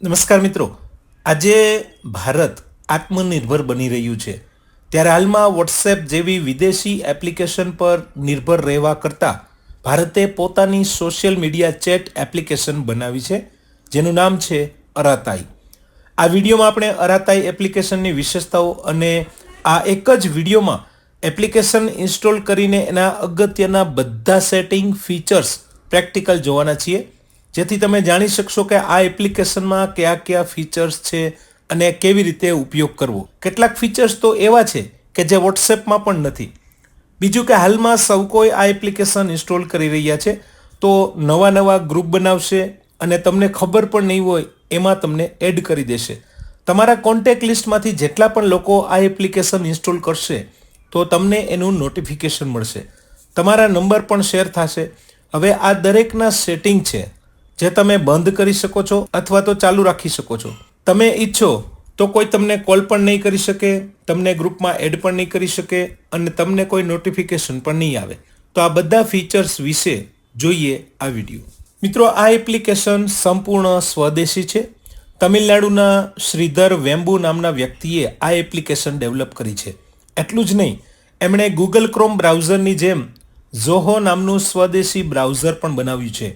નમસ્કાર મિત્રો. આજે ભારત આત્મનિર્ભર બની રહ્યું છે. ત્યારે હાલમાં વોટ્સએપ જેવી વિદેશી એપ્લિકેશન પર નિર્ભર રહેવા કરતાં ભારતે પોતાની સોશિયલ મીડિયા ચેટ એપ્લિકેશન બનાવી છે, જેનું નામ છે અરાતાઈ. આ વિડીયોમાં આપણે અરાતાઈ એપ્લિકેશનની વિશેષતાઓ અને આ એક જ વિડીયોમાં એપ્લિકેશન ઇન્સ્ટોલ કરીને એના અગત્યના બધા સેટિંગ ફીચર્સ પ્રેક્ટિકલ જોવાના છીએ. જેથી તમે જાણી શકશો કે આ એપ્લિકેશનમાં કયા કયા ફીચર્સ છે અને કેવી રીતે ઉપયોગ કરવો. કેટલાક ફીચર્સ તો એવા છે કે જે વોટ્સએપમાં પણ નથી. બીજું કે હાલમાં સૌ કોઈ આ એપ્લિકેશન ઇન્સ્ટોલ કરી રહ્યા છે, તો નવા નવા ગ્રુપ બનાવશે અને તમને ખબર પણ નહીં હોય, એમાં તમને એડ કરી દેશે. તમારા કોન્ટેક લિસ્ટમાંથી જેટલા પણ લોકો આ એપ્લિકેશન ઇન્સ્ટોલ કરશે, તો તમને એનું નોટિફિકેશન મળશે. તમારા નંબર પણ શેર થશે. હવે આ દરેકના સેટિંગ છે. જે તમે બંધ કરી શકો છો અથવા તો ચાલુ રાખી શકો છો. તમે ઈચ્છો તો કોઈ તમને કોલ પણ નહીં કરી શકે, તમને ગ્રુપમાં એડ પણ નહીં કરી શકે અને તમને કોઈ નોટિફિકેશન પણ નહીં આવે. તો આ બધા ફીચર્સ વિશે જોઈએ આ વીડિયો. મિત્રો, આ એપ્લિકેશન સંપૂર્ણ સ્વદેશી છે. તમિલનાડુના શ્રીધર વેમ્બુ નામના વ્યક્તિએ આ એપ્લિકેશન ડેવલપ કરી છે. એટલું જ નહીં, એમણે ગૂગલ ક્રોમ બ્રાઉઝરની જેમ ઝોહો નામનું સ્વદેશી બ્રાઉઝર પણ બનાવ્યું છે.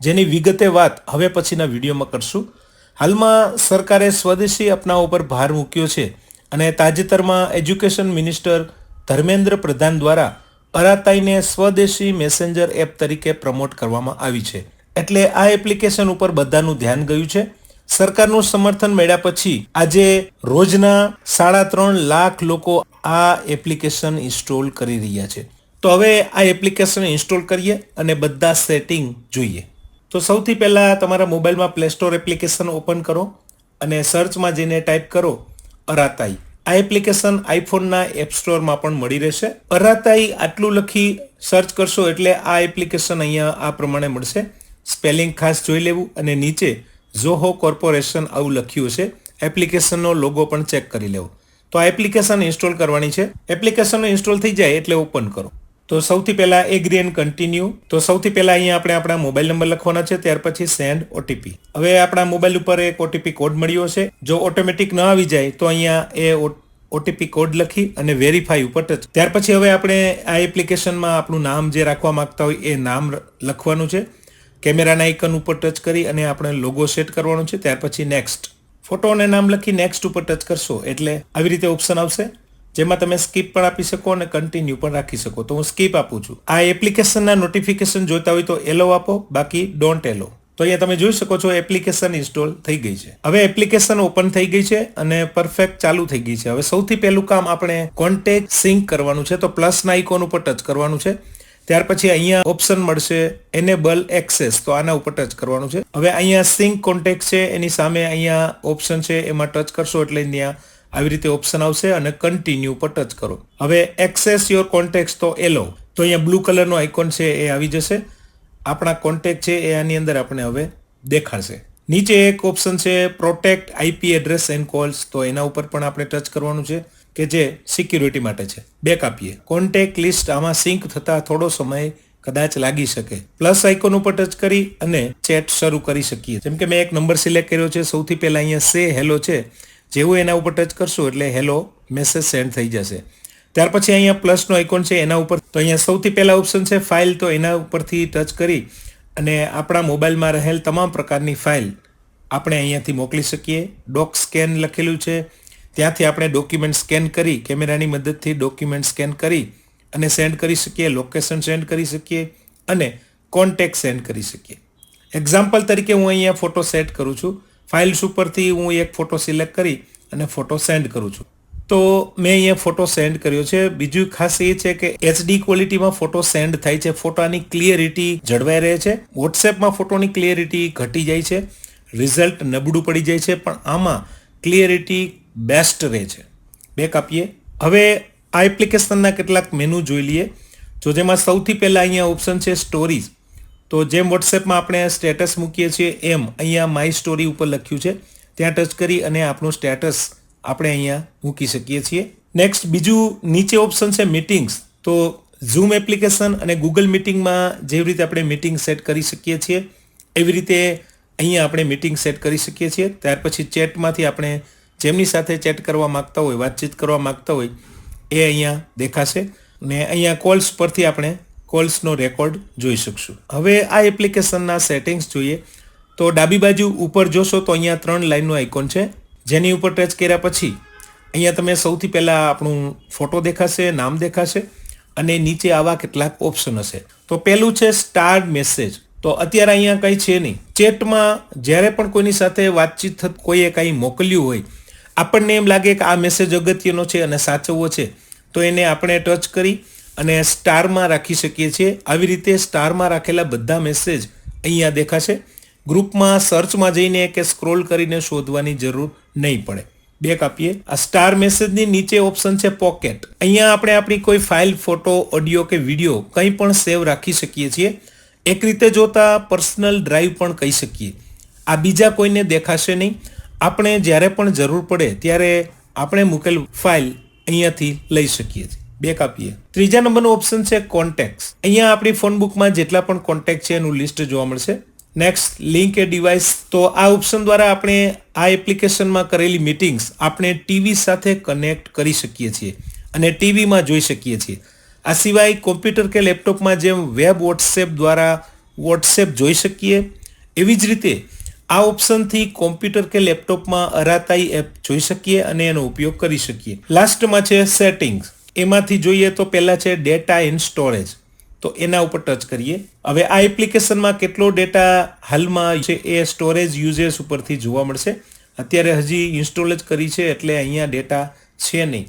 જેની વિગતે વાત હવે પછીના વિડીયોમાં કરશું. હાલમાં સરકારે સ્વદેશી અપનાવ પર ભાર મૂક્યો છે અને તાજેતરમાં એજ્યુકેશન મિનિસ્ટર ધર્મેન્દ્ર પ્રધાન દ્વારા અરાતાઈને સ્વદેશી મેસેન્જર એપ તરીકે પ્રમોટ કરવામાં આવી છે. એટલે આ એપ્લિકેશન ઉપર બધાનું ધ્યાન ગયું છે. સરકારનું સમર્થન મળ્યા પછી આજે રોજના સાડા ત્રણ લાખ લોકો આ એપ્લિકેશન ઇન્સ્ટોલ કરી રહ્યા છે. તો હવે આ એપ્લિકેશન ઇન્સ્ટોલ કરીએ અને બધા સેટિંગ જોઈએ. તો સૌથી પહેલાં તમારા મોબાઈલમાં પ્લે સ્ટોર એપ્લિકેશન ઓપન કરો અને સર્ચમાં જઈને ટાઈપ કરો અરાતાઈ. આ એપ્લિકેશન આઈફોનના એપ સ્ટોરમાં પણ મળી રહેશે. અરાતાઈ આટલું લખી સર્ચ કરશો એટલે આ એપ્લિકેશન અહીંયા આ પ્રમાણે મળશે. સ્પેલિંગ ખાસ જોઈ લેવું અને નીચે ઝોહો કોર્પોરેશન આવું લખ્યું છે એપ્લિકેશનનો લોગો પણ ચેક કરી લેવો. તો આ એપ્લિકેશન ઇન્સ્ટોલ કરવાની છે. એપ્લિકેશન ઇન્સ્ટોલ થઈ જાય એટલે ઓપન કરો. તો સૌથી પહેલા એગ્રી એન્ડ કન્ટિન્યુ તો સૌથી પહેલા અહીંયા આપણે આપણા મોબાઈલ નંબર લખવાના છે, ત્યાર પછી સેન્ડ ઓટીપી હવે આપણા મોબાઈલ ઉપર એક ઓટીપી કોડ મળ્યો છે. જો ઓટોમેટિક ન આવી જાય, તો અહીંયા એ ઓટીપી કોડ લખી અને વેરીફાઈ ઉપર ટચ ત્યાર પછી હવે આપણે આ એપ્લિકેશનમાં આપણું નામ જે રાખવા માંગતા હોય એ નામ લખવાનું છે. કેમેરાના આઇકન ઉપર ટચ કરી અને આપણે લોગો સેટ કરવાનો છે. ત્યાર પછી નેક્સ્ટ ફોટો અને નામ લખી નેક્સ્ટ ઉપર ટચ કરશો એટલે આવી રીતે ઓપ્શન આવશે. જેમાં તમે સ્કીપ પણ આપી શકો અને કન્ટિન્યુ પણ રાખી શકો. તો હું સ્કીપ આપું છું. આ એપ્લિકેશનના નોટિફિકેશન જોતા હોય તો એલો આપો, બાકી ડોન્ટ એલો તો અહીંયા તમે જોઈ શકો છો એપ્લિકેશન ઇન્સ્ટોલ થઈ ગઈ છે. હવે એપ્લિકેશન ઓપન થઈ ગઈ છે અને પરફેક્ટ ચાલુ થઈ ગઈ છે. હવે સૌથી પહેલું કામ આપણે કોન્ટેક્ટ સિંક કરવાનું છે. તો પ્લસના આઇકોન ઉપર ટચ કરવાનું છે. ત્યાર પછી અહીંયા ઓપ્શન મળશે એનેબલ એક્સેસ તો આના ઉપર ટચ કરવાનું છે. હવે અહીંયા સિંક કોન્ટેક્ટ છે. એની સામે અહીંયા ઓપ્શન છે. એમાં ટચ કરશો એટલે ત્યાં આવી રીતે ઓપ્શન આવશે અને કન્ટિન્યુ પર ટચ કરો. હવે એક્સેસ યોર કોન્ટેક્ટ તો એલો તો અહીંયા બ્લુ કલરનો આઇકોન છે એ આવી જશે. આપણા કોન્ટેક્ટ છે એ આની અંદર આપણે હવે દેખાશે. નીચે એક ઓપ્શન છે protect IP address and calls તો એના ઉપર પણ આપણે ટચ કરવાનું છે કે જે સિક્યુરિટી માટે છે. બેક આપીએ. કોન્ટેક્ટ લિસ્ટ આમાં સિંક થતા થોડો સમય કદાચ લાગી શકે. પ્લસ આઇકોન ઉપર ટચ કરી અને ચેટ શરૂ કરી શકીએ. જેમ કે મેં એક નંબર સિલેક્ટ કર્યો છે. સૌથી પહેલા અહીંયા સે હેલો છે. જેવું એના ઉપર ટચ કરશું એટલે હેલો મેસેજ સેન્ડ થઈ જશે. ત્યાર પછી અહીંયા પ્લસનો આઇકોન છે, એના ઉપર તો અહીંયા સૌથી પહેલા ઓપ્શન છે ફાઇલ તો એના ઉપરથી ટચ કરી અને આપણા મોબાઈલમાં રહેલ તમામ પ્રકારની ફાઇલ આપણે અહીંયાથી મોકલી શકીએ. ડોક સ્કેન લખેલું છે. ત્યાંથી આપણે ડોક્યુમેન્ટ સ્કેન કરી, કેમેરાની મદદથી ડોક્યુમેન્ટ સ્કેન કરી અને સેન્ડ કરી શકીએ લોકેશન સેન્ડ કરી શકીએ અને કોન્ટેક્ટ સેન્ડ કરી શકીએ. એક્ઝામ્પલ તરીકે હું અહીંયા ફોટો સેટ કરું છું. ફાઇલ્સ ઉપરથી હું એક ફોટો સિલેક્ટ કરી અને ફોટો સેન્ડ કરું છું. તો મેં અહીંયા ફોટો સેન્ડ કર્યો છે. બીજું ખાસ એ છે કે એચડી ક્વોલિટીમાં ફોટો સેન્ડ થાય છે. ફોટાની ક્લિયરિટી જળવાઈ રહે છે. વોટ્સએપમાં ફોટોની ક્લિયરિટી ઘટી જાય છે. રિઝલ્ટ નબળું પડી જાય છે. પણ આમાં ક્લિયરિટી બેસ્ટ રહે છે. બેક આપીએ. હવે આ એપ્લિકેશનના કેટલાક મેનુ જોઈ લઈએ. જો જેમાં સૌથી પહેલાં અહીંયા ઓપ્શન છે સ્ટોરીઝ તો જેમ વોટ્સએપમાં આપણે સ્ટેટસ મૂકીએ છીએ, એમ અહીંયા માય સ્ટોરી ઉપર લખ્યું છે. ત્યાં ટચ કરી અને આપણું સ્ટેટસ આપણે અહીંયા મૂકી શકીએ છીએ. નેક્સ્ટ બીજું નીચે ઓપ્શન છે મિટિંગ્સ તો ઝૂમ એપ્લિકેશન અને ગૂગલ મિટિંગમાં જેવી રીતે આપણે મિટિંગ સેટ કરી શકીએ છીએ, એવી રીતે અહીંયા આપણે મિટિંગ સેટ કરી શકીએ છીએ. ત્યાર પછી ચેટમાંથી આપણે જેમની સાથે ચેટ કરવા માગતા હોય, વાતચીત કરવા માગતા હોય, એ અહીંયા દેખાશે. ને અહીંયા કોલ્સ પરથી આપણે કોલ્સનો રેકોર્ડ જોઈ શકશું. હવે આ એપ્લિકેશનના સેટિંગ્સ જોઈએ. તો ડાબી બાજુ ઉપર જોશો તો અહીંયા ત્રણ લાઇનનો આઇકોન છે. જેની ઉપર ટચ કર્યા પછી અહીંયા તમે સૌથી પહેલાં આપણું ફોટો દેખાશે, નામ દેખાશે અને નીચે આવા કેટલાક ઓપ્શન હશે. તો પહેલું છે સ્ટાર મેસેજ. તો અત્યારે અહીંયા કંઈ છે નહીં. ચેટમાં જ્યારે પણ કોઈની સાથે વાતચીત થત, કોઈએ કંઈ મોકલ્યું હોય, આપણને એમ લાગે કે આ મેસેજ અગત્યનો છે અને સાચવવો છે. તો એને આપણે ટચ કરી અને સ્ટારમાં રાખી શકીએ છીએ. આવી રીતે સ્ટારમાં રાખેલા બધા મેસેજ અહીંયા દેખાશે. ગ્રુપમાં સર્ચમાં જઈને કે સ્ક્રોલ કરીને શોધવાની જરૂર નહીં પડે. બેક આપીએ આ સ્ટાર મેસેજની નીચે ઓપ્શન છે પોકેટ અહીંયા આપણે આપણી કોઈ ફાઇલ ફોટો ઓડિયો કે વીડિયો કંઈ પણ સેવ રાખી શકીએ છીએ. એક રીતે જોતા પર્સનલ ડ્રાઈવ પણ કહી શકીએ. આ બીજા કોઈને દેખાશે નહીં. આપણે જ્યારે પણ જરૂર પડે ત્યારે આપણે મૂકેલ ફાઇલ અહીંયાથી લઈ શકીએ છીએ. બેક આપીએ. ત્રીજા નંબરનો ઓપ્શન છે કોન્ટેક્ટ અહીંયા આપણી ફોન બુકમાં જેટલા પણ કોન્ટેક્ટ છે એનું લિસ્ટ જોવા મળશે. નેક્સ્ટ લિંક એ ડિવાઇસ તો આ ઓપ્શન દ્વારા આપણે આ એપ્લિકેશનમાં કરેલી મિટિંગ્સ આપણે ટીવી સાથે કનેક્ટ કરી શકીએ છીએ અને ટીવીમાં જોઈ શકીએ છીએ. આ સિવાય કોમ્પ્યુટર કે લેપટોપમાં જેમ વેબ વોટ્સએપ દ્વારા વોટ્સએપ જોઈ શકીએ. એવી જ રીતે આ ઓપ્શનથી કોમ્પ્યુટર કે લેપટોપમાં અરાતાઈ એપ જોઈ શકીએ અને એનો ઉપયોગ કરી શકીએ. લાસ્ટમાં છે સેટિંગ્સ એમાંથી જોઈએ તો પહેલાં છે ડેટા ઇન સ્ટોરેજ તો એના ઉપર ટચ કરીએ. હવે આ એપ્લિકેશનમાં કેટલો ડેટા હાલમાં છે એ સ્ટોરેજ યુઝેસ ઉપરથી જોવા મળશે. અત્યારે હજી ઇન્સ્ટોલ જ કરી છે એટલે અહીંયા ડેટા છે નહીં.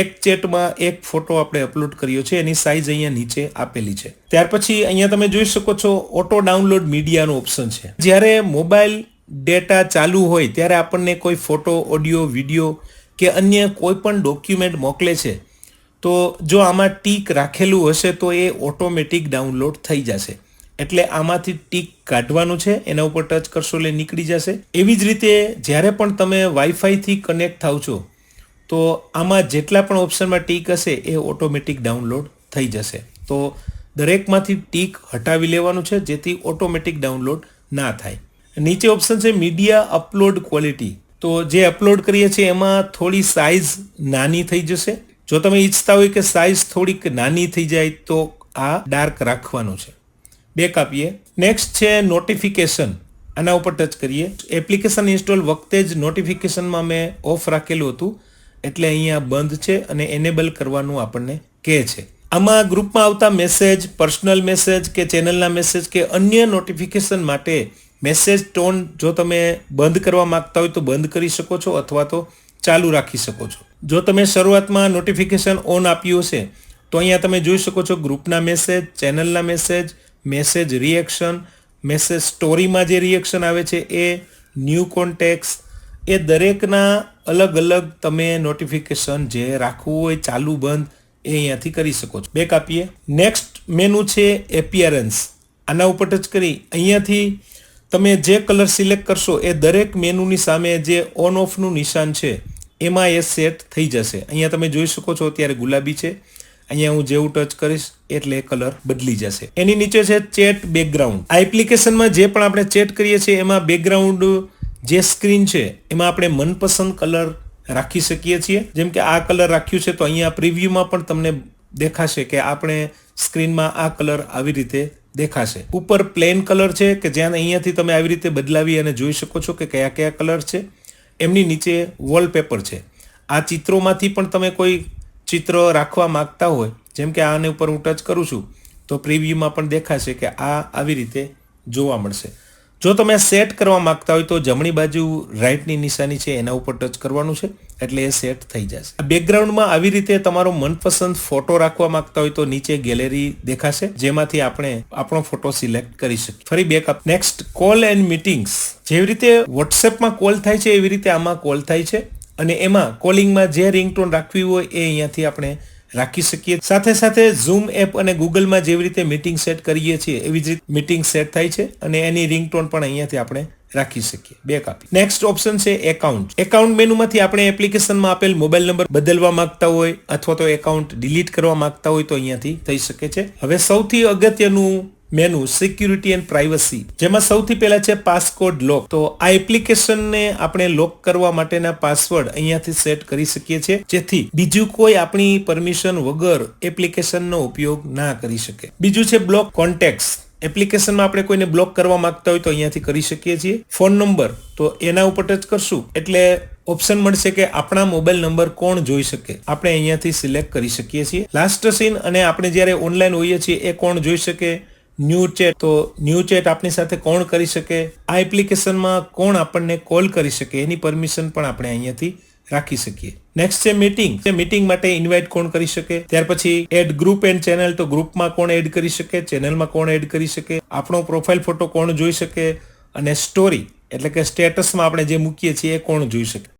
એક ચેટમાં એક ફોટો આપણે અપલોડ કર્યો છે, એની સાઇઝ અહીંયા નીચે આપેલી છે. ત્યાર પછી અહીંયા તમે જોઈ શકો છો ઓટો ડાઉનલોડ મીડિયાનો ઓપ્શન છે. જ્યારે મોબાઈલ ડેટા ચાલુ હોય, ત્યારે આપણને કોઈ ફોટો ઓડિયો વીડિયો કે અન્ય કોઈ પણ ડોક્યુમેન્ટ મોકલે છે તો જો આમાં ટીક રાખેલું હશે તો એ ઓટોમેટિક ડાઉનલોડ થઈ જશે. એટલે આમાંથી ટીક કાઢવાનું છે, એના ઉપર ટચ કરશો એટલે નીકળી જશે. એવી જ રીતે જ્યારે પણ તમે વાઈફાઈથી કનેક્ટ થાવ છો, તો આમાં જેટલા પણ ઓપ્શનમાં ટીક હશે, એ ઓટોમેટિક ડાઉનલોડ થઈ જશે. તો દરેકમાંથી ટીક હટાવી લેવાનું છે, જેથી ઓટોમેટિક ડાઉનલોડ ના થાય. નીચે ઓપ્શન છે, મીડિયા અપલોડ ક્વોલિટી. તો જે અપલોડ કરીએ છીએ, એમાં થોડી સાઇઝ નાની થઈ જશે. જો તમે ઈચ્છતા હોય કે સાઇઝ થોડીક નાની થઈ જાય, તો આ ડાર્ક રાખવાનું છે. બે કાપીએ. નેક્સ્ટ છે નોટિફિકેશન આના ઉપર ટચ કરીએ. એપ્લિકેશન ઇન્સ્ટોલ વખતે જ નોટિફિકેશનમાં મેં ઓફ રાખેલું હતું. એટલે અહીંયા બંધ છે અને એનેબલ કરવાનું આપણને કહે છે. આમાં ગ્રુપમાં આવતા મેસેજ પર્સનલ મેસેજ કે ચેનલના મેસેજ કે અન્ય નોટિફિકેશન માટે મેસેજ ટોન જો તમે બંધ કરવા માંગતા હોય તો બંધ કરી શકો છો અથવા તો ચાલુ રાખી શકો છો. જો તમે શરૂઆતમાં નોટિફિકેશન ઓન આપ્યું હશે, તો અહીંયા તમે જોઈ શકો છો ગ્રુપના મેસેજ ચેનલના મેસેજ મેસેજ રિએક્શન મેસેજ સ્ટોરીમાં જે રિએક્શન આવે છે એ ન્યૂ કોન્ટેક્સ એ દરેકના અલગ અલગ તમે નોટિફિકેશન જે રાખવું હોય, ચાલુ બંધ, એ અહીંયાથી કરી શકો છો. બેક આપીએ. નેક્સ્ટ મેનુ છે એપિયરન્સ આના ઉપર ટચ કરી. અહીંયાથી તમે જે કલર સિલેક્ટ કરશો એ દરેક મેનુની સામે જે ઓન ઓફનું નિશાન છે, એમાં એ સેટ થઈ જશે. અહીંયા તમે જોઈ શકો છો અત્યારે ગુલાબી છે. અહીંયા હું જેવું ટચ કરીશ, એટલે કલર બદલી જશે. એની નીચે છે ચેટ બેકગ્રાઉન્ડ આ એપ્લિકેશનમાં જે પણ આપણે ચેટ કરીએ છીએ, એમાં બેકગ્રાઉન્ડ જે સ્ક્રીન છે, એમાં આપણે મનપસંદ કલર રાખી શકીએ છીએ. જેમ કે આ કલર રાખ્યું છે, તો અહીંયા પ્રિવ્યુમાં પણ તમને દેખાશે કે આપણે સ્ક્રીનમાં આ કલર આવી રીતે દેખાશે. ઉપર પ્લેન કલર છે કે જ્યાં અહીંયાથી તમે આવી રીતે બદલાવી અને જોઈ શકો છો કે કયા કયા કલર છે. એમની નીચે વોલપેપર છે. આ ચિત્રોમાંથી પણ તમે કોઈ ચિત્ર રાખવા માગતા હોય, જેમ કે આને ઉપર હું ટચ કરું છું, તો પ્રિવ્યુમાં પણ દેખાશે કે આ આવી રીતે જોવા મળશે. જો તમે સેટ કરવા માંગતા હોય તો જમણી બાજુ રાઇટની નિશાની છે, એના ઉપર ટચ કરવાનું છે. એટલે એ સેટ થઈ જશે. બેકગ્રાઉન્ડમાં આવી રીતે તમારો મનપસંદ ફોટો રાખવા માંગતા હોય તો નીચે ગેલેરી દેખાશે, જેમાંથી આપણે આપણો ફોટો સિલેક્ટ કરી શકીએ. ફરી backup next call and meetings જેવી રીતે વોટ્સએપમાં કોલ થાય છે, એવી રીતે આમાં કોલ થાય છે. અને એમાં કોલિંગમાં જે રિંગટોન રાખવી હોય એ અહીંયાથી આપણે રાખી શકીએ. સાથે સાથે ઝૂમ એપ અને ગૂગલમાં જેવી રીતે મીટિંગ સેટ કરીએ છીએ, એવી જ રીતે મીટિંગ સેટ થાય છે. અને એની રિંગટોન પણ અહીંયાથી આપણે રાખી શકીએ. બે કાપી નેક્સ્ટ ઓપ્શન છે એકાઉન્ટ એકાઉન્ટ મેનુમાંથી આપણે એપ્લિકેશનમાં આપેલ મોબાઈલ નંબર બદલવા માંગતા હોય અથવા તો એકાઉન્ટ ડિલીટ કરવા માંગતા હોય તો અહીંયાથી થઈ શકે છે. હવે સૌથી અગત્યનું મેનુ સિક્યુરિટી એન્ડ પ્રાઇવસી જેમાં સૌથી પહેલા છે પાસકોડ લોક તો આ એપ્લિકેશનને આપણે લોક કરવા માટેના પાસવર્ડ અહીંયાથી સેટ કરી શકીએ છીએ. જેથી બીજું કોઈ આપણી પરમિશન વગર એપ્લિકેશનનો ઉપયોગ ના કરી શકે. બીજું છે બ્લોક કોન્ટેક્ટ એપ્લિકેશનમાં આપણે કોઈને બ્લોક કરવા માંગતા હોય તો અહીંયાથી કરી શકીએ છીએ. ફોન નંબર તો એના ઉપર ટચ કરશું. એટલે ઓપ્શન મળશે કે આપણા મોબાઈલ નંબર કોણ જોઈ શકે. આપણે અહીંયાથી સિલેક્ટ કરી શકીએ છીએ. લાસ્ટ સીન અને આપણે જ્યારે ઓનલાઈન હોઈએ છીએ એ કોણ જોઈ શકે? New chat. તો ન્યૂ ચેટ આપણી સાથે કોણ કરી શકે? આ એપ્લિકેશનમાં કોણ આપણને કોલ કરી શકે? એની પરમિશન પણ આપણે અહીંયાથી રાખી શકીએ. નેક્સ્ટ છે મીટિંગ તે મીટિંગ માટે ઇન્વાઇટ કોણ કરી શકે? ત્યાર પછી એડ ગ્રુપ એન્ડ ચેનલ તો ગ્રુપમાં કોણ એડ કરી શકે? ચેનલમાં કોણ એડ કરી શકે? આપણો પ્રોફાઇલ ફોટો કોણ જોઈ શકે? અને સ્ટોરી એટલે કે સ્ટેટસમાં આપણે જે મૂકીએ છીએ એ કોણ જોઈ શકે?